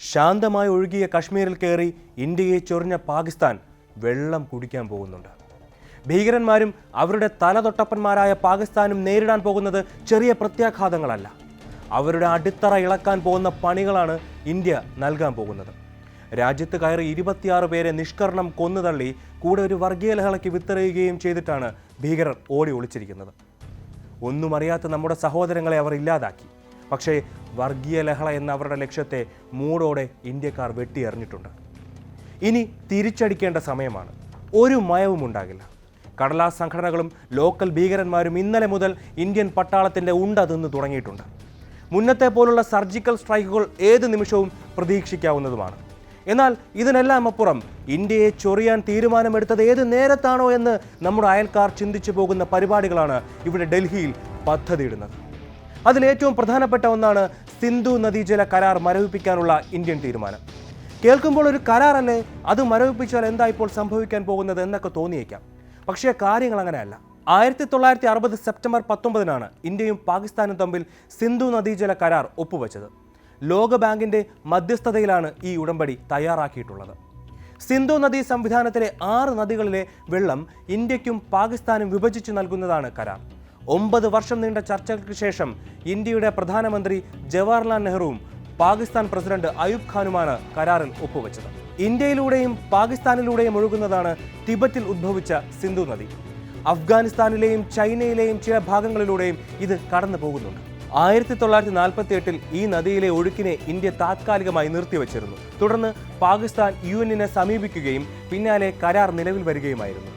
ശാന്തമായി ഒഴുകിയ കശ്മീരിൽ കയറി ഇന്ത്യയെ ചൊറിഞ്ഞ പാകിസ്ഥാൻ വെള്ളം കുടിക്കാൻ പോകുന്നുണ്ട്. ഭീകരന്മാരും അവരുടെ തലതൊട്ടപ്പന്മാരായ പാകിസ്ഥാനും നേരിടാൻ പോകുന്നത് ചെറിയ പ്രത്യാഘാതങ്ങളല്ല. അവരുടെ അടിത്തറ ഇളക്കാൻ പോകുന്ന പണികളാണ് ഇന്ത്യ നൽകാൻ പോകുന്നത്. രാജ്യത്ത് കയറി ഇരുപത്തിയാറ് പേരെ നിഷ്കരണം കൊന്നുതള്ളി കൂടെ ഒരു വർഗീയ ലഹളയ്ക്ക് വിത്തെറിയുകയും ചെയ്തിട്ടാണ് ഭീകരർ ഓടി ഒളിച്ചിരിക്കുന്നത്. ഒന്നും അറിയാത്ത നമ്മുടെ സഹോദരങ്ങളെ അവർ ഇല്ലാതാക്കി. പക്ഷേ വർഗീയ ലഹള എന്ന അവരുടെ ലക്ഷ്യത്തെ മൂടോടെ ഇന്ത്യക്കാർ വെട്ടിയെറിഞ്ഞിട്ടുണ്ട്. ഇനി തിരിച്ചടിക്കേണ്ട സമയമാണ്. ഒരു മയവും ഉണ്ടാകില്ല. കടലാസ് സംഘടനകളും ലോക്കൽ ഭീകരന്മാരും ഇന്നലെ മുതൽ ഇന്ത്യൻ പട്ടാളത്തിന്റെ ഉണ്ട് തിന്ന് തുടങ്ങിയിട്ടുണ്ട്. മുന്നത്തെ പോലുള്ള സർജിക്കൽ സ്ട്രൈക്കുകൾ ഏത് നിമിഷവും പ്രതീക്ഷിക്കാവുന്നതുമാണ്. എന്നാൽ ഇതിനെല്ലാം അപ്പുറം ഇന്ത്യയെ ചൊറിയാൻ തീരുമാനമെടുത്തത് ഏത് നേരത്താണോ എന്ന് നമ്മുടെ അയൽക്കാർ ചിന്തിച്ചു പോകുന്ന പരിപാടികളാണ് ഇവിടെ ഡൽഹിയിൽ പദ്ധതിയിടുന്നത്. അതിലേറ്റവും പ്രധാനപ്പെട്ട ഒന്നാണ് സിന്ധു നദീജല കരാർ മരവിപ്പിക്കാനുള്ള ഇന്ത്യൻ തീരുമാനം. കേൾക്കുമ്പോൾ ഒരു കരാറല്ലേ? അത് മരവിപ്പിച്ചാൽ എന്താ ഇപ്പോൾ സംഭവിക്കാൻ പോകുന്നത് എന്നൊക്കെ തോന്നിയേക്കാം. പക്ഷേ കാര്യങ്ങൾ അങ്ങനെയല്ല. ആയിരത്തി തൊള്ളായിരത്തി അറുപത് സെപ്റ്റംബർ പത്തൊമ്പതിനാണ് ഇന്ത്യയും പാകിസ്ഥാനും തമ്മിൽ സിന്ധു നദീജല കരാർ ഒപ്പുവെച്ചത്. ലോകബാങ്കിന്റെ മധ്യസ്ഥതയിലാണ് ഈ ഉടമ്പടി തയ്യാറാക്കിയിട്ടുള്ളത്. സിന്ധു നദീ സംവിധാനത്തിലെ ആറ് നദികളിലെ വെള്ളം ഇന്ത്യക്കും പാകിസ്ഥാനും വിഭജിച്ചു നൽകുന്നതാണ് കരാർ. ഒമ്പത് വർഷം നീണ്ട ചർച്ചകൾക്ക് ശേഷം ഇന്ത്യയുടെ പ്രധാനമന്ത്രി ജവഹർലാൽ നെഹ്റുവും പാകിസ്ഥാൻ പ്രസിഡന്റ് അയൂബ് ഖാനുമാണ് കരാറിൽ ഒപ്പുവെച്ചത്. ഇന്ത്യയിലൂടെയും പാകിസ്ഥാനിലൂടെയും ഒഴുകുന്നതാണ് തിബറ്റിൽ ഉദ്ഭവിച്ച സിന്ധു നദി. അഫ്ഗാനിസ്ഥാനിലെയും ചൈനയിലെയും ചില ഭാഗങ്ങളിലൂടെയും ഇത് കടന്നു പോകുന്നുണ്ട്. ആയിരത്തി തൊള്ളായിരത്തി നാൽപ്പത്തി എട്ടിൽ ഈ നദിയിലെ ഒഴുക്കിനെ ഇന്ത്യ താത്കാലികമായി നിർത്തിവച്ചിരുന്നു. തുടർന്ന് പാകിസ്ഥാൻ യു എന്നിനെ സമീപിക്കുകയും പിന്നാലെ കരാർ നിലവിൽ വരികയുമായിരുന്നു.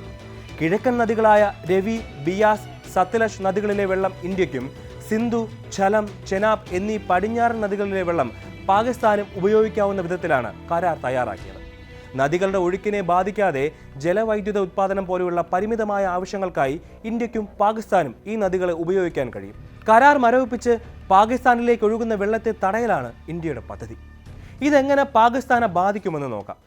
കിഴക്കൻ നദികളായ രവി ബിയാസ് സത്ലജ് നദികളിലെ വെള്ളം ഇന്ത്യയ്ക്കും സിന്ധു ഝലം ചെനാബ് എന്നീ പടിഞ്ഞാറൻ നദികളിലെ വെള്ളം പാകിസ്ഥാനും ഉപയോഗിക്കാവുന്ന വിധത്തിലാണ് കരാർ തയ്യാറാക്കിയത്. നദികളുടെ ഒഴുക്കിനെ ബാധിക്കാതെ ജലവൈദ്യുത ഉത്പാദനം പോലെയുള്ള പരിമിതമായ ആവശ്യങ്ങൾക്കായി ഇന്ത്യക്കും പാകിസ്ഥാനും ഈ നദികളെ ഉപയോഗിക്കാൻ കഴിയും. കരാർ മരവിപ്പിച്ച് പാകിസ്ഥാനിലേക്ക് ഒഴുകുന്ന വെള്ളത്തെ തടയലാണ് ഇന്ത്യയുടെ പദ്ധതി. ഇതെങ്ങനെ പാകിസ്ഥാനെ ബാധിക്കുമെന്ന് നോക്കാം.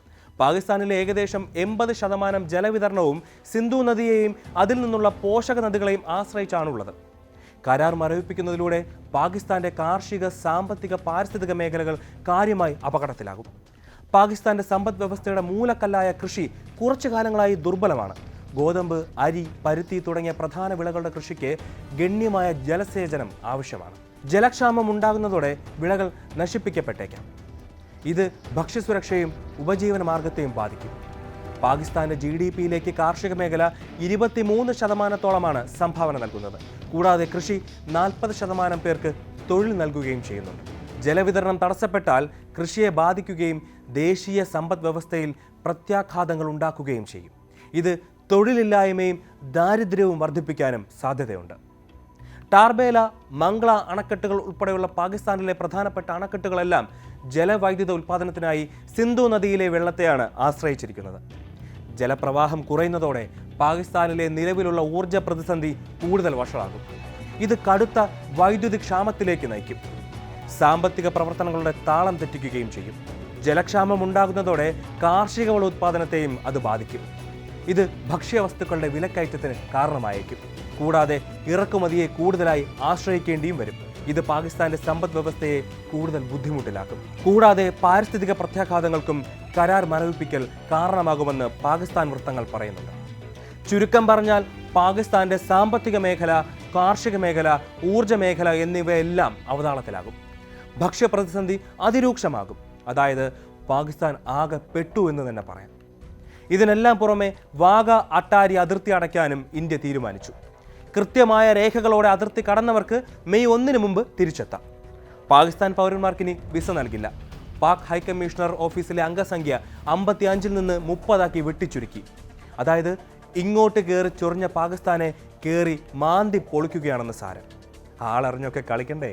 പാകിസ്ഥാനിലെ ഏകദേശം എൺപത് ശതമാനം ജലവിതരണവും സിന്ധു നദിയെയും അതിൽ നിന്നുള്ള പോഷക നദികളെയും ആശ്രയിച്ചാണുള്ളത്. കരാർ മരവിപ്പിക്കുന്നതിലൂടെ പാകിസ്ഥാന്റെ കാർഷിക സാമ്പത്തിക പാരിസ്ഥിതിക മേഖലകൾ കാര്യമായി അപകടത്തിലാകും. പാകിസ്ഥാന്റെ സമ്പദ് വ്യവസ്ഥയുടെ മൂലക്കല്ലായ കൃഷി കുറച്ചു കാലങ്ങളായി ദുർബലമാണ്. ഗോതമ്പ് അരി പരുത്തി തുടങ്ങിയ പ്രധാന വിളകളുടെ കൃഷിക്ക് ഗണ്യമായ ജലസേചനം ആവശ്യമാണ്. ജലക്ഷാമം ഉണ്ടാകുന്നതോടെ വിളകൾ നശിപ്പിക്കപ്പെട്ടേക്കാം. ഇത് ഭക്ഷ്യസുരക്ഷയും ഉപജീവന മാർഗത്തെയും ബാധിക്കും. പാകിസ്ഥാന്റെ ജി ഡി പിയിലേക്ക് കാർഷിക മേഖല ഇരുപത്തിമൂന്ന് ശതമാനത്തോളമാണ് സംഭാവന നൽകുന്നത്. കൂടാതെ കൃഷി നാൽപ്പത് ശതമാനം പേർക്ക് തൊഴിൽ നൽകുകയും ചെയ്യുന്നുണ്ട്. ജലവിതരണം തടസ്സപ്പെട്ടാൽ കൃഷിയെ ബാധിക്കുകയും ദേശീയ സമ്പദ് വ്യവസ്ഥയിൽ പ്രത്യാഘാതങ്ങൾ ഉണ്ടാക്കുകയും ചെയ്യും. ഇത് തൊഴിലില്ലായ്മയും ദാരിദ്ര്യവും വർദ്ധിപ്പിക്കാനും സാധ്യതയുണ്ട്. ടാർബേല മംഗ്ല അണക്കെട്ടുകൾ ഉൾപ്പെടെയുള്ള പാകിസ്ഥാനിലെ പ്രധാനപ്പെട്ട അണക്കെട്ടുകളെല്ലാം ജലവൈദ്യുത ഉൽപ്പാദനത്തിനായി സിന്ധു നദിയിലെ വെള്ളത്തെയാണ് ആശ്രയിച്ചിരിക്കുന്നത്. ജലപ്രവാഹം കുറയുന്നതോടെ പാകിസ്ഥാനിലെ നിലവിലുള്ള ഊർജ പ്രതിസന്ധി കൂടുതൽ വഷളാകും. ഇത് കടുത്ത വൈദ്യുതി ക്ഷാമത്തിലേക്ക് നയിക്കും. സാമ്പത്തിക പ്രവർത്തനങ്ങളുടെ താളം തെറ്റിക്കുകയും ചെയ്യും. ജലക്ഷാമം ഉണ്ടാകുന്നതോടെ കാർഷിക വള ഉത്പാദനത്തെയും അത് ബാധിക്കും. ഇത് ഭക്ഷ്യവസ്തുക്കളുടെ വിലക്കയറ്റത്തിന് കാരണമായേക്കും. കൂടാതെ ഇറക്കുമതിയെ കൂടുതലായി ആശ്രയിക്കേണ്ടിയും വരും. ഇത് പാകിസ്ഥാന്റെ സമ്പദ് വ്യവസ്ഥയെ കൂടുതൽ ബുദ്ധിമുട്ടിലാക്കും. കൂടാതെ പാരിസ്ഥിതിക പ്രത്യാഘാതങ്ങൾക്കും കരാർ മരവിപ്പിക്കൽ കാരണമാകുമെന്ന് പാകിസ്ഥാൻ വൃത്തങ്ങൾ പറയുന്നുണ്ട്. ചുരുക്കം പറഞ്ഞാൽ പാകിസ്ഥാന്റെ സാമ്പത്തിക മേഖല കാർഷിക മേഖല ഊർജ മേഖല എന്നിവയെല്ലാം അവതാളത്തിലാകും. ഭക്ഷ്യപ്രതിസന്ധി അതിരൂക്ഷമാകും. അതായത് പാകിസ്ഥാൻ ആകെ പെട്ടു എന്ന് തന്നെ പറയാം. ഇതിനെല്ലാം പുറമെ വാഗ അട്ടാരി അതിർത്തി അടയ്ക്കാനും ഇന്ത്യ തീരുമാനിച്ചു. കൃത്യമായ രേഖകളോടെ അതിർത്തി കടന്നവർക്ക് മെയ് ഒന്നിന് മുമ്പ് തിരിച്ചെത്താം. പാകിസ്ഥാൻ പൗരന്മാർക്കിനി വിസ നൽകില്ല. പാക് ഹൈക്കമ്മീഷണർ ഓഫീസിലെ അംഗസംഖ്യ അമ്പത്തി അഞ്ചിൽ നിന്ന് മുപ്പതാക്കി വെട്ടിച്ചുരുക്കി. അതായത് ഇങ്ങോട്ട് കയറി ചൊറിഞ്ഞ പാകിസ്ഥാനെ കയറി മാന്തി പൊളിക്കുകയാണെന്ന് സാരം. ആളറിഞ്ഞൊക്കെ കളിക്കണ്ടേ?